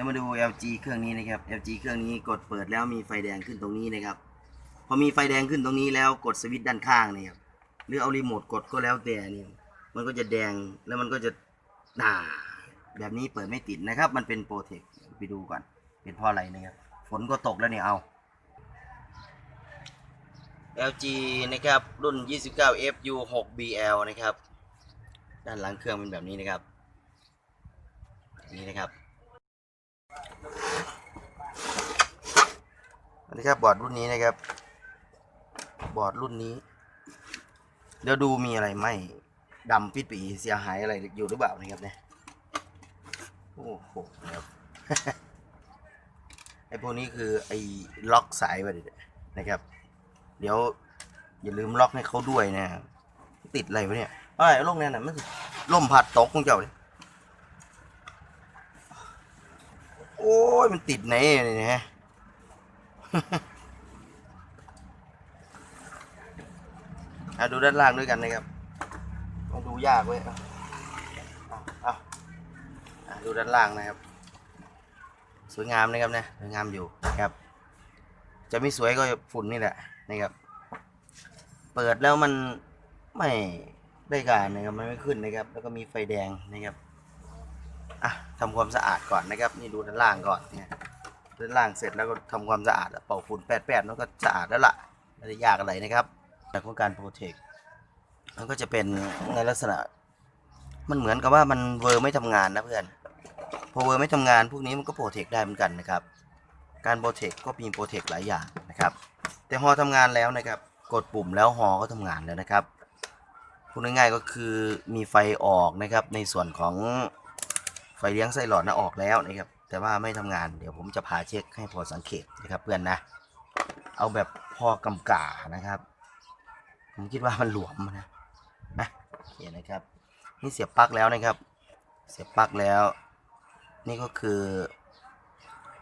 ดี๋ยวมาดู LG เครื่องนี้นะครับ LG เครื่องนี้กดเปิดแล้วมีไฟแดงขึ้นตรงนี้นะครับ พอมีไฟแดงขึ้นตรงนี้แล้วกดสวิตช์ด้านข้างนี่ครับ หรือเอารีโมทกดก็แล้วแต่นี่มันก็จะแดงแล้วมันก็จะด่าแบบนี้เปิดไม่ติดนะครับ มันเป็นโปรเทคไปดูก่อน เป็นเพราะอะไรนะครับ ฝนก็ตกแล้วเนี่ยเอา LG นะครับ รุ่น 29FU 6BL นะครับ ด้านหลังเครื่องเป็นแบบนี้นะครับ นี้นะครับ อันนี้ครับบอร์ดรุ่นนี้นะครับ บอร์ดรุ่นนี้ เดี๋ยวดูมีอะไรไหมดำปิดปีเสียหายอะไรอยู่หรือเปล่านะครับเนี่ยโอ้โหนะครับไอพวกนี้คือไอล็อกสายไว้ดินะครับ เดี๋ยวอย่าลืมล็อกให้เขาด้วยนะ ติดอะไรวะเนี่ยเอ้ยลงเนี่ยนะมันล่มผัดตกของเจ้าเลย โอ้ย มันติดไหนเนี่ยฮะอะดูด้านล่างด้วยกันนะครับมาดูยากเว้ยเอาเอาเอาอะดูด้านล่างนะครับ สวยงามนะครับนะ สวยงามอยู่นะครับ จะไม่สวยก็ฝุ่นนี่แหละนะครับ เปิดแล้วมันไม่ได้การนะครับ มันไม่ขึ้นนะครับ แล้วก็มีไฟแดงนะครับ อะทำความสะอาดก่อนนะครับ นี่ดูด้านล่างก่อนเนี่ยด้านล่างเสร็จแล้วก็ทำความสะอาดเป่าฝุ่นแปดแปดแล้วก็สะอาดแล้วล่ะไม่ได้ยากอะไรนะครับแต่ของการโปรเทคมันก็จะเป็นในลักษณะ มันเหมือนกับว่ามันเวอร์ไม่ทำงานนะเพื่อนพอเวอร์ไม่ทำงานพวกนี้มันก็โปรเทคได้เหมือนกันนะครับ การโปรเทคก็มีโปรเทคหลายอย่างนะครับ แต่ฮอทำงานแล้วนะครับ กดปุ่มแล้วฮอก็ทำงานแล้วนะครับพูดง่ายๆก็คือมีไฟออกนะครับในส่วนของ ไฟเลี้ยงไส้หลอดนะออกแล้วนะครับแต่ว่าไม่ทำงานเดี๋ยวผมจะพาเช็คให้พอสังเกตนะครับเพื่อนนะ เอาแบบพอกำกานะครับ ผมคิดว่ามันหลวมนะนะโอเคนะครับ นี่เสียบปลั๊กแล้วนะครับ เสียบปลั๊กแล้ว นี่ก็คือ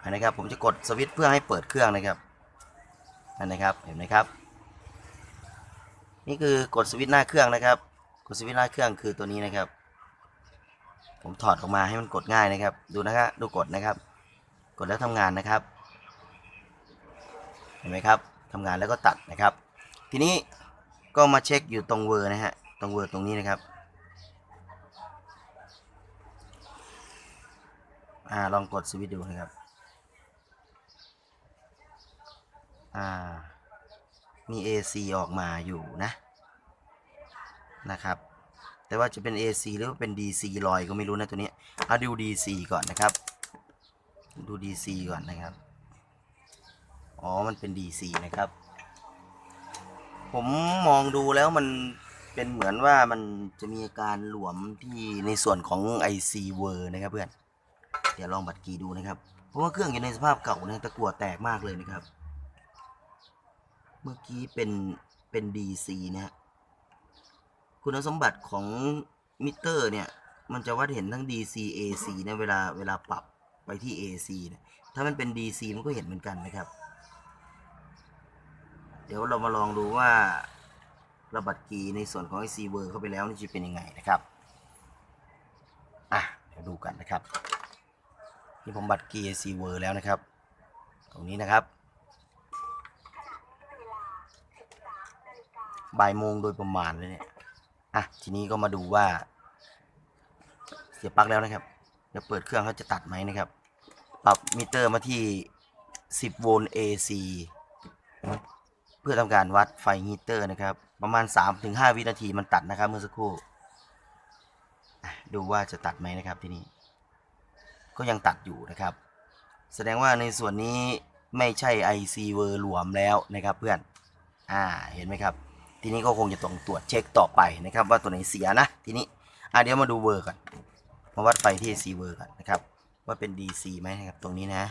อันนะครับ ผมจะกดสวิตช์เพื่อให้เปิดเครื่องนะครับอันนะครับเห็นไหมครับ นี่คือกดสวิตช์หน้าเครื่องนะครับ กดสวิตช์หน้าเครื่องคือตัวนี้นะครับ ผมถอดออกมาให้มันกดง่ายนะครับ ดูนะครับดูกดนะครับ กดแล้วทำงานนะครับ เห็นไหมครับทำงานแล้วก็ตัดนะครับ ทีนี้ก็มาเช็คอยู่ตรงเวอร์นะฮะ ตรงเวอร์ตรงนี้นะครับ อ่า ลองกดสวิตดูนะครับ อ่า มี AC ออกมาอยู่นะ นะครับ แต่ว่าจะเป็น AC หรือว่าเป็น DC ลอยก็ไม่รู้นะตัวนี้เอาดู DC ก่อนนะครับ ดู DC ก่อนนะครับ อ๋อ มันเป็น DC นะครับ ผมมองดูแล้วมันเป็นเหมือนว่ามันจะมีอาการหลวมที่ในส่วนของ IC เวอร์นะครับเพื่อน เดี๋ยวลองบัตรกีดูนะครับ เพราะว่าเครื่องอยู่ในสภาพเก่านะตะกั่วแตกมากเลยนะครับ เมื่อกี้เป็นเป็น DC นะฮะ คุณสมบัติของมิเตอร์เนี่ย มันจะวัดเห็นทั้ง DC AC นะเวลาเวลาปรับไปที่ AC เนี่ยถ้ามันเป็น DC มันก็เห็นเหมือนกันนะครับ เดี๋ยวเรามาลองดูว่าระบัดกีในส่วนของ IC เวอร์เข้าไปแล้วนี่จะเป็นยังไงนะครับอะเดี๋ยวดูกันนะครับนี่ผมบัตรกี IC เวอร์แล้วนะครับ ตรงนี้นะครับบ่ายโมงโดยประมาณเลยเนี่ย อะทีนี้ก็มาดูว่า เสียบปลั๊กแล้วนะครับเดี๋ยวเปิดเครื่องเขาจะตัดไหมนะครับ ปรับมิเตอร์มาที่ 10 โวลต์ AC เพื่อทำการวัดไฟฮีเตอร์นะครับ ประมาณ 3-5 วินาทีมันตัดนะครับ เมื่อสักครู่ดูว่าจะตัดไหมนะครับทีนี้ ก็ยังตัดอยู่นะครับ แสดงว่าในส่วนนี้ไม่ใช่ IC เวอร์หลวมแล้วนะครับเพื่อน อ่าเห็นไหมครับ ทีนี้ก็คงจะต้องตรวจเช็คต่อไปนะครับ ว่าตัวไหนเสียนะ ทีนี้อะเดี๋ยวมาดูเวอร์กันมาวัดไฟที่ AC เวอร์กันนะครับว่าเป็น DC ไหมนะครับตรงนี้นะ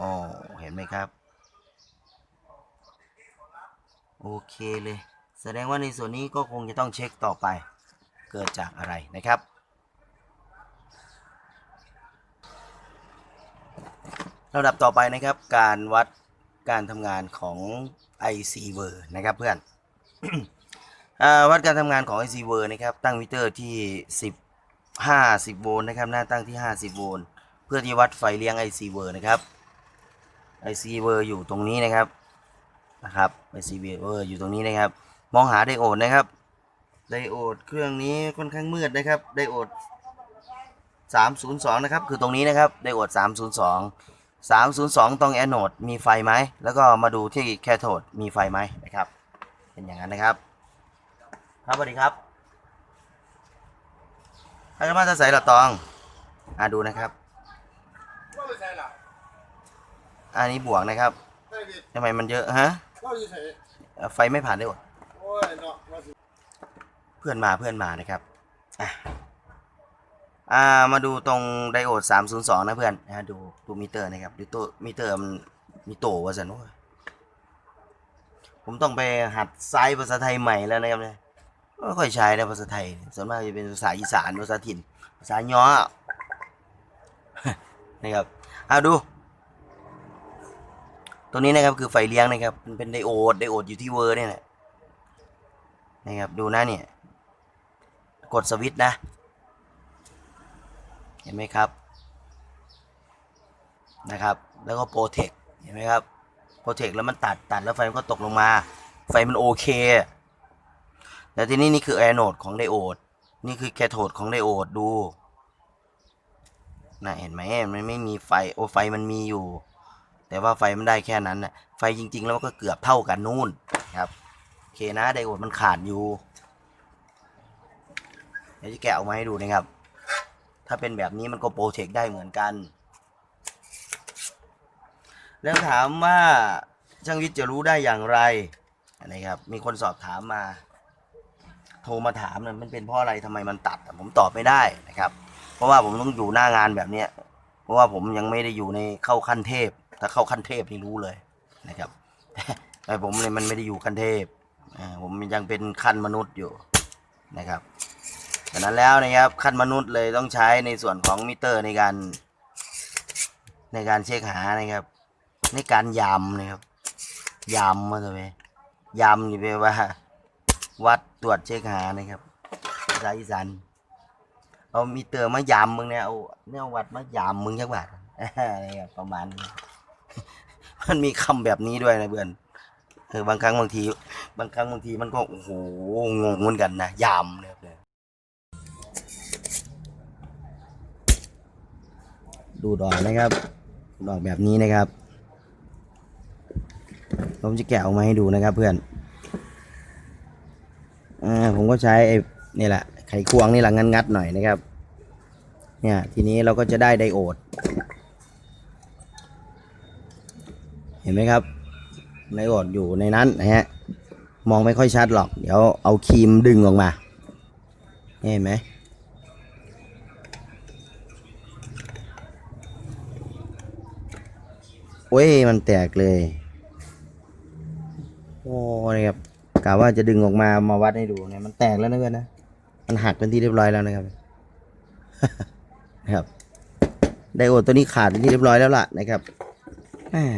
อ๋อเห็นไหมครับ โอเคเลย แสดงว่าในส่วนนี้ก็คงจะต้องเช็คต่อไป เกิดจากอะไรนะครับลำดับต่อไปนะครับ การวัด การทำงานของ IC v e r นะครับเพื่อนอวัดการทำงานของ IC v e r นะครับตั้งมิเตอร์ที่ 10 50 โวลต์นะครับหน้าตั้งที่ 50 โวลต์เพื่อที่วัดไฟเลี้ยง IC เวอร์นะครับ IC เวอร์อยู่ตรงนี้นะครับนะครับ IC เวอร์อยู่ตรงนี้นะครับ มองหาไดโอดนะครับไดโอดเครื่องนี้ค่อนข้างมืดนะครับไดโอด302 นะครับ คือตรงนี้นะครับไดโอด302 302 ตรงแอนโนดมีไฟไหม แล้วก็มาดูที่แคโทดมีไฟไหมนะครับ เป็นอย่างนั้นนะครับ ครับสวัสดีครับถ้าจะมาจะใส่หละตองอ่าดูนะครับว่าไปใช่ล่ะอันนี้บวกนะครับทำไมมันเยอะฮะไฟไม่ผ่านได้หมดโอ้ยเนาะว่าสิเพื่อนมาเพื่อนมานะครับอะ อ่ามาดูตรงไดโอด 302 นะเพื่อนนะดูดูมิเตอร์นะครับดูตัวมิเตอร์มันมีโตว่าสันโอ้ยผมต้องไปหัดไซส์ภาษาไทยใหม่แล้วนะครับเนี่ยไม่ค่อยใช้นะภาษาไทย ส่วนมากจะเป็นภาษาอีสานภาษาถิ่น ภาษาย้อนะครับเอาดู ตัวนี้นะครับคือไฟเลี้ยงนะครับมันเป็นไดโอดไดโอดอยู่ที่เวอร์เนี่ยนะครับดูนะเนี่ยกดสวิตช์นะ เห็นไหมครับนะครับ แล้วก็โปรเทคเห็นไหมครับโปรเทคแล้วมันตัดตัดแล้วไฟมันก็ตกลงมา ไฟมันโอเค แล้วทีนี้นี่คือแอนโนดของไดโอด นี่คือแคโทดของไดโอดดูน่ะเห็นไหมมันไม่มีไฟโอไฟมันมีอยู่ แต่ว่าไฟมันได้แค่นั้นนะไฟจริง ๆ แล้วก็เกือบเท่ากันนู่นครับโอเคนะไดโอดมันขาดอยู่เดี๋ยวจะแกะออกมาให้ดูนะครับ ถ้าเป็นแบบนี้มันก็โปรเทคได้เหมือนกัน แล้วถามว่าช่างวิทย์จะรู้ได้อย่างไรนะครับ มีคนสอบถามมา โทรมาถามนะมันเป็นเพราะอะไรทำไมมันตัดผมตอบไม่ได้นะครับ เพราะว่าผมต้องอยู่หน้างานแบบเนี้ยเพราะว่าผมยังไม่ได้อยู่ในเข้าขั้นเทพ ถ้าเข้าขั้นเทพนี่รู้เลยนะครับแต่ผมเลยมันไม่ได้อยู่ขั้นเทพผมยังเป็นขั้นมนุษย์อยู่นะครับ ฉะนั้นแล้วนะครับขั้นมนุษย์เลยต้องใช้ในส่วนของมิเตอร์ในการในการเช็คหานะครับ ในการยำนะครับยำมาเลยยำนี่แปลว่า วัดตรวจเช็คหานะครับภาษาอีสานเอามิเตอร์มายำมึงเนี่ยเอาเนี่ยวัดมายำมึงจักบาทนะครับประมาณนี้มันมีคำแบบนี้ด้วยนะเพื่อนเออบางครั้งบางที บางครั้งบางทีมันก็โอ้โหงงเหมือนกันนะยำเนี่ยเลย ดูดอกนะครับ ดอกแบบนี้นะครับผมจะแกะออกมาให้ดูนะครับเพื่อนอผมก็ใช้ไอ้นี่แหละไขควงนี่แหละงัดๆหน่อยนะครับ เนี่ยทีนี้เราก็จะได้ไดโอด เห็นไหมครับไดโอดอยู่ในนั้นนะฮะมองไม่ค่อยชัดหรอก เดี๋ยวเอาครีมดึงออกมาเห็นไหม อ้ย มันแตกเลย โอ้นี่ครับกะว่าจะดึงออกมามาวัดให้ดูเนี่ยมันแตกแล้วนะเพื่อนนะ มันหักเป็นที่เรียบร้อยแล้วนะครับนะครับไดโอดตัวนี้ขาดเป็นที่เรียบร้อยแล้วล่ะนะครับ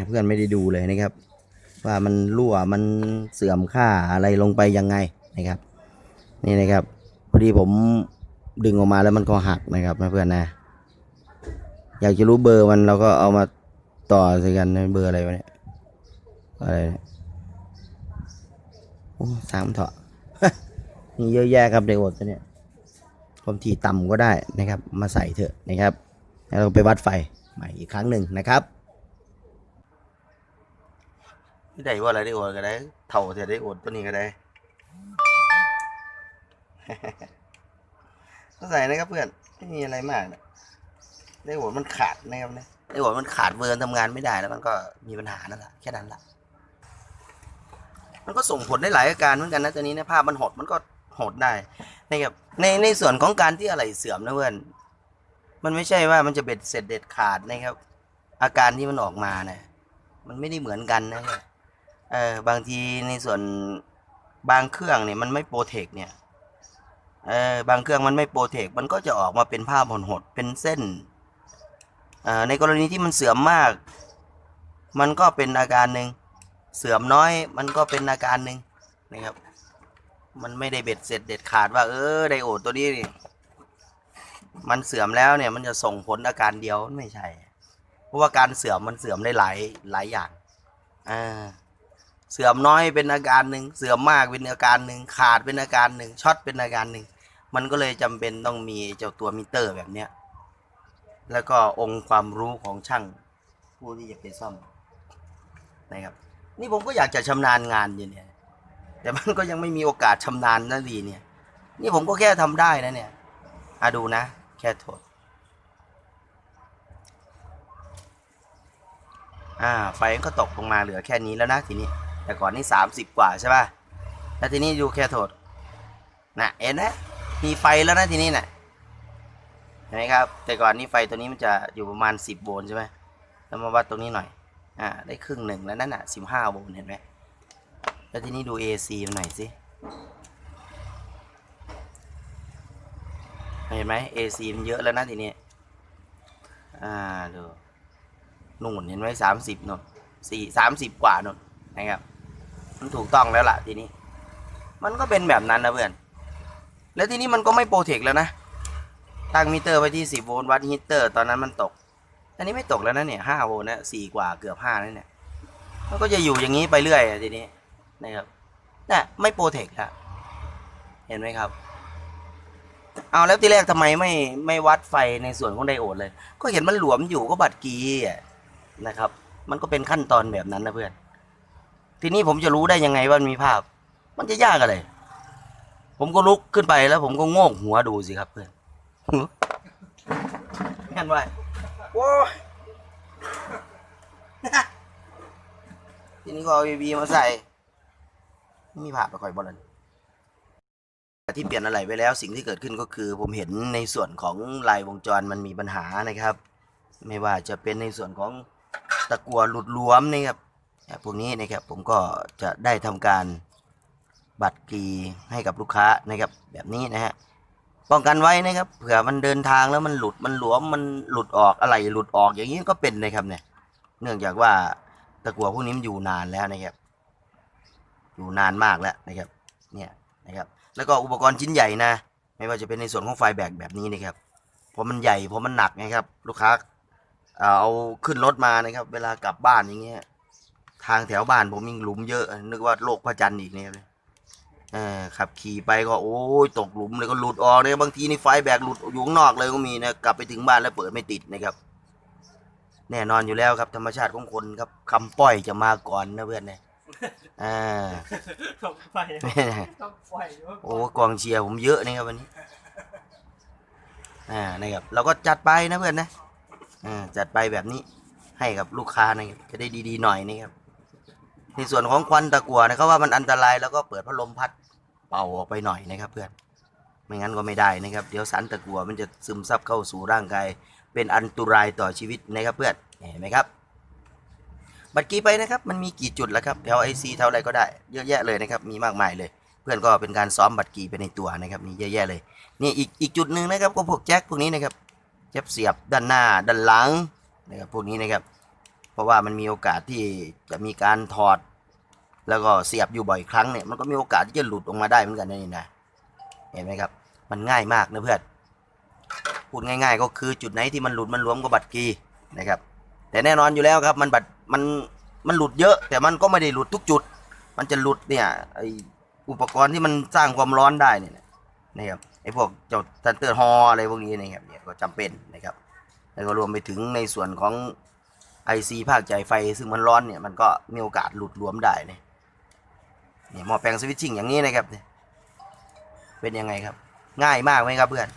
เพื่อนไม่ได้ดูเลยนะครับ ว่ามันรั่วมันเสื่อมค่าอะไรลงไปยังไงนะครับ นี่นะครับพอดีผมดึงออกมาแล้วมันก็หักนะครับนะเพื่อนนะ อยากจะรู้เบอร์มันเราก็เอามา ต่อส่กันนเบอร์อะไรวะเนี่ยอะไรเนี่ยโอ้สามเถาะมีเยอะแยะครับไดโอดตัวเนี่ยความถี่ต่ำก็ได้นะครับ มาใส่เถอะนะครับแล้วเราไปวัดไฟใหม่อีกครั้งหนึ่งนะครับไม่ได้ว่าอะไรไดโอดก็ได้ เท่าเท่าไดโอดตัวนี้ก็ได้ก็ใส่นะครับเพื่อนไม่มีอะไรมากนะไดโอดมันขาดนะครับเนะ ไดโอดมันขาดเวิร์นทำงานไม่ได้แล้วมันก็มีปัญหานั่นแหละแค่นั้นแหละมันก็ส่งผลได้หลายอาการเหมือนกันนะตัวนี้นะภาพมันหดมันก็หดได้นะครับในในส่วนของการที่อะไรเสื่อมนะเพื่อนมันไม่ใช่ว่ามันจะเบ็ดเสร็จเด็ดขาดนะครับ อาการที่มันออกมาเนี่ยมันไม่ได้เหมือนกันนะครับเออบางทีในส่วนบางเครื่องเนี่ยมันไม่โปรเทคเนี่ยเออบางเครื่องมันไม่โปรเทค มันก็จะออกมาเป็นภาพหดๆเป็นเส้น ในกรณีที่มันเสื่อมมาก มันก็เป็นอาการหนึ่งเสื่อมน้อยมันก็เป็นอาการหนึ่งนะครับ มันไม่ได้เบ็ดเสร็จเด็ดขาดว่า เออไดโอดตัวนี้นี่มันเสื่อมแล้วเนี่ยมันจะส่งผลอาการเดียวไม่ใช่ เพราะว่าการเสื่อมมันเสื่อมได้หลายหลายอย่างอ่าเสื่อมน้อยเป็นอาการหนึ่งเสื่อมมากเป็นอาการหนึ่งขาดเป็นอาการหนึ่งช็อตเป็นอาการหนึ่งมันก็เลยจำเป็นต้องมีเจ้าตัวมิเตอร์แบบเนี้ย แล้วก็องค์ความรู้ของช่างผู้ที่จะไปซ่อมนะครับ นี่ผมก็อยากจะชำนาญงานอยู่เนี่ย แต่มันก็ยังไม่มีโอกาสชำนาญนั่นดีเนี่ย นี่ผมก็แค่ทำได้นะเนี่ยอะดูนะ แค่โทษอ่า ไฟก็ตกลงมาเหลือแค่นี้แล้วนะทีนี้ แต่ก่อนนี่สามสิบกว่าใช่ป่ะแล้วทีนี้ดูแค่โทษนะเห็นนะมีไฟแล้วนะทีนี้น่ะ เห็นไหมครับ แต่ก่อนนี้ไฟตัวนี้มันจะอยู่ประมาณสิบโวลต์ใช่ไหมแล้วมาวัดตรงนี้หน่อย อ่า ได้ครึ่งหนึ่งแล้วนั่นน่ะสิบห้าโวลต์เห็นไหมแล้วทีนี้ดู AC มันหน่อยสิ เห็นไหม AC มันเยอะแล้วนะทีนี้ อ่า ดูนู่นเห็นไหมสามสิบนนสี่สามสิบกว่านนนะครับ มันถูกต้องแล้วล่ะทีนี้ มันก็เป็นแบบนั้นนะเพื่อน แล้วทีนี้มันก็ไม่โปรเทคแล้วนะ ตั้งมิเตอร์ไว้ที่สิบโวลต์วัดฮีเตอร์ ตอนนั้นมันตก อันนี้ไม่ตกแล้วนะเนี่ยห้าโวลต์นะสี่กว่าเกือบห้าแล้วเนี่ยมันก็จะอยู่อย่างนี้ไปเรื่อยอะทีนี้นะครับน่ะไม่โปรเทคละเห็นไหมครับ เอาแล้วทีแรกทำไมไม่ไม่วัดไฟในส่วนของไดโอดเลย ก็เห็นมันหลวมอยู่ก็บัดกีอะนะครับ มันก็เป็นขั้นตอนแบบนั้นนะเพื่อน ทีนี้ผมจะรู้ได้ยังไงว่ามันมีภาพ มันจะยากอะไร ผมก็ลุกขึ้นไปแล้วผมก็โงกหัวดูสิครับเพื่อน แม่นไว้โว้ทีนี้ก็เอา AV มาใส่ไม่มีภาไปคอยบอลนที่เปลี่ยนอะไรไปแล้วสิ่งที่เกิดขึ้นก็คือ ผมเห็นในส่วนของลายวงจรมันมีปัญหานะครับ ไม่ว่าจะเป็นในส่วนของตะกัวหลุดหลวมนะครับพวกนี้นะครับผมก็จะได้ทำการบัตรกีให้กับลูกค้านะครับแบบนี้นะฮะ ป้องกันไว้นะครับเผื่อมันเดินทางแล้วมันหลุดมันหลวมมันหลุดออกอะไรหลุดออกอย่างนี้ก็เป็นนะครับเนี่ย เนื่องจากว่าตะกั่วพวกนี้มันอยู่นานแล้วนะครับ อยู่นานมากแล้วนะครับ เนี่ยนะครับ แล้วก็อุปกรณ์ชิ้นใหญ่นะ ไม่ว่าจะเป็นในส่วนของไฟแบกแบบนี้นะครับเพราะมันใหญ่เพราะมันหนักนะครับ ลูกค้าเออเอาขึ้นรถมานะครับ เวลากลับบ้านอย่างเงี้ยทางแถวบ้านผมมีหลุมเยอะ นึกว่าโลกพระจันทร์อีกเนี่ยเลย ขับขี่ไปก็โอ้ยตกหลุมเลยก็หลุดออกเลยบางทีนี่ไฟแบกหลุดอยู่ข้างนอกเลยก็มีนะกลับไปถึงบ้านแล้วเปิดไม่ติดนะครับ แน่นอนอยู่แล้วครับ ธรรมชาติของคนครับคำป้อยจะมาก่อนนะเพื่อนเนี่ยอ่าต้องไฟต้องไฟว่าโอ้กองเชียร์ผมเยอะนะครับวันนี้อ่านะครับเราก็จัดไปนะเพื่อนนะอ่าจัดไปแบบนี้ให้กับลูกค้านะครับจะได้ดีๆหน่อยนะครับในส่วนของควันตะกั่วนะครับว่ามันอันตรายแล้วก็เปิดพัดลมพัดเป่าออกไปหน่อยนะครับ เพื่อนไม่งั้นก็ไม่ได้นะครับ เดี๋ยวสารตะกั่วมันจะซึมซับเข้าสู่ร่างกาย เป็นอันตรายต่อชีวิตนะครับเพื่อนเห็นไหมครับ บัตรกีไปนะครับ มันมีกี่จุดแล้วครับแถวไอซีเท่าไรก็ได้เยอะแยะเลยนะครับ มีมากมายเลย เพื่อนก็เป็นการซ้อมบัตรกีไปในตัวนะครับมีเยอะแยะเลยนี่อีกอีกจุดหนึ่งนะครับก็พวกแจ็คพวกนี้นะครับแจ็คเสียบด้านหน้าด้านหลังนะครับพวกนี้นะครับ เพราะว่ามันมีโอกาสที่จะมีการถอด แล้วก็เสียบอยู่บ่อยครั้งเนี่ยมันก็มีโอกาสที่จะหลุดออกมาได้เหมือนกันนะนี่นะเห็นไหมครับ มันง่ายมากนะเพื่อนพูดง่าย ๆ ก็คือจุดไหนที่มันหลุดมันรวมกับบัตรกีนะครับ แต่แน่นอนอยู่แล้วครับมันบัตรมันมันหลุดเยอะ แต่มันก็ไม่ได้หลุดทุกจุด มันจะหลุดเนี่ยไออุปกรณ์ที่มันสร้างความร้อนได้เนี่ยนะครับไอพวกเจ้าทันเตอร์ฮออะไรพวกนี้นะครับเนี่ยก็จำเป็นนะครับแล้วก็รวมไปถึงในส่วนของ IC ภาคจ่ายไฟซึ่งมันร้อนเนี่ยมันก็มีโอกาสหลุดรวมได้เนี่ย นี่หม้อแปลงสวิตชิ่งอย่างนี้นะครับเนี่ยเป็นยังไงครับ ง่ายมากไหมครับเพื่อน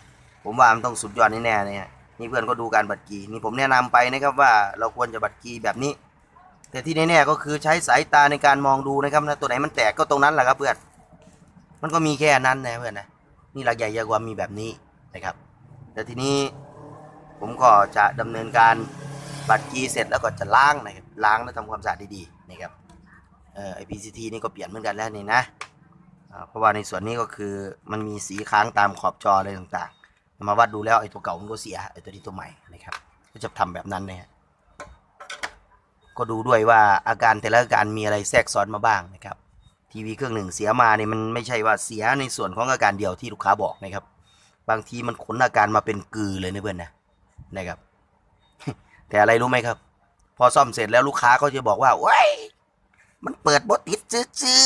ผมว่ามันต้องสุดยอดแน่ๆเนี่ยนี่เพื่อนก็ดูการบัตรกีนี่ผมแนะนำไปนะครับว่าเราควรจะบัตรกีแบบนี้ แต่ที่แน่ๆก็คือใช้สายตาในการมองดูนะครับนะตัวไหนมันแตกก็ตรงนั้นแหละครับเพื่อน มันก็มีแค่นั้นนะเพื่อนนะนี่หลักใหญ่ใหญ่กว่ามีแบบนี้นะครับ แต่ทีนี้ผมก็จะดำเนินการบัตรกีเสร็จแล้วก็จะล้างนะครับล้างแล้วทำความสะอาดดีๆนะครับ เอ่อ IPCT นี่ก็เปลี่ยนเหมือนกันแล้วนี่นะเพราะว่าในส่วนนี้ก็คือมันมีสีค้างตามขอบจออะไรต่างๆ มาวัดดูแล้วไอ้ตัวเก่ามันก็เสียไอ้ตัวนี้ตัวใหม่นะครับ ก็จะทำแบบนั้นนะฮะก็ดูด้วยว่าอาการแต่ละอาการมีอะไรแทรกซ้อนมาบ้างนะครับ ทีวีเครื่องหนึ่งเสียมาเนี่ยมันไม่ใช่ว่าเสียในส่วนของอาการเดียวที่ลูกค้าบอกนะครับ บางทีมันขนอาการมาเป็นกือเลยนะเพื่อนนะนะครับ แต่อะไรรู้ไหมครับ พอซ่อมเสร็จแล้วลูกค้าก็จะบอกว่าว้ย มันเปิดบติดซื้อ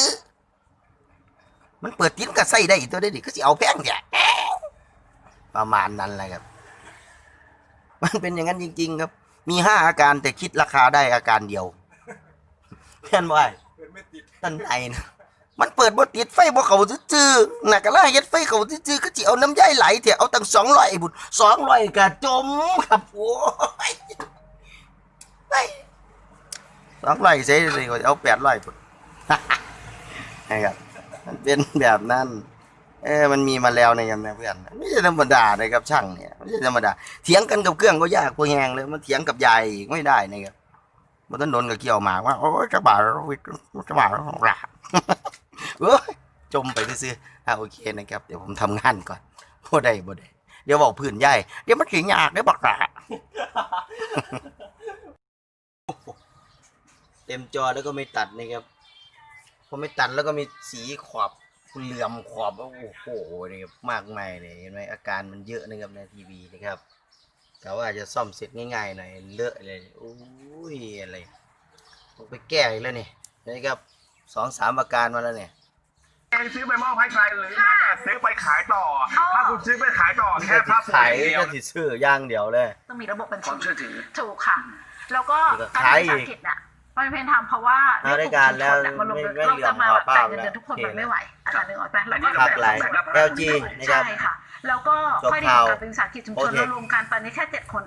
ๆมันเปิดติดก็ใส่ได้อีกตัวได้ดิก็สิเอาแพงเนี่ยประมาณนั้นแหละครับ มันเป็นอย่างนั้นจริง ๆ ครับ มีห้าอาการแต่คิดราคาได้อาการเดียวเพื่อนว่าเป็นไม่ติดตั้งใจนะมันเปิดบ่ติดไฟบ่เขาซื่อๆน่ะก็ล่าเฮ็ดไฟเขาซื่อๆก็สิเอาน้ำย่อยไหลเถอะเอาตั้ง200บุญ200ก็จมครับโอ้ย ไป200เสียเลยก็เอา800พุ่นนะครับมันเป็นแบบนั้น เออมันมีมาแล้วนะครับเพื่อนไม่ใช่ธรรมดานะครับช่างเนี่ยไม่ใช่ธรรมดาเถียงกันกับเครื่องก็ยากพอแหงเลยมันเถียงกับยายอีกไม่ได้นะครับมันต้องโดนกับเกี่ยวหมากว่าโอ้ยกระบะกระบะของเราเอ้ยจมไปซื้ออะโอเคนะครับ เดี๋ยวผมทำงานก่อนบ่ได้บ่ได้เดี๋ยวบอกพื้นใหญ่เดี๋ยวมันถึงยากเดี๋ยวบอกละ ต็มจอแล้วก็ไม่ตัดนะครับพอไม่ตัดแล้วก็มีสีขอบเหลื่อมขอบโอ้โหนะครับมากมายเลยเห็นไหมอาการมันเยอะนะครับในทีวีนะครับแต่ว่าจะซ่อมเสร็จง่ายๆหน่อยเลอะเลยโอ้ยอะไรต้องไปแก้อีกแล้วนี่นะครับสองสามอาการมาแล้วเนี่ยเองซื้อไปมอบให้ใครหรือแม้แต่ซื้อไปขายต่อ ถ้าคุณซื้อไปขายต่อนี่แค่ก็ภาติพดขายเดียวก็ติดซื้อย่างเดียวเลย ต้องมีระบบบัญความชีเชื่อถือถูกค่ะ แล้วก็แล้วก็การขายเป็นอีภากษาอังกฤษน่ะมันเป็นทำเพราะว่าเอารายการแล้วในกลุ่มชุมชนน่ะมันลงไม่เราจะมาไม่แบบเหลี่ยมจ่ายเงินเดือนทุกคนภาพมันไม่ไหวอาจารย์นึกออกไหมแล้วก็ภาพไหล LG นะครับใช่ค่ะ แล้วก็จบค่อยดีข่าวการเป็นภาษาอังกฤษชุมชนโอเคเรารวมกันตอนนี้แค่เจ็ดคน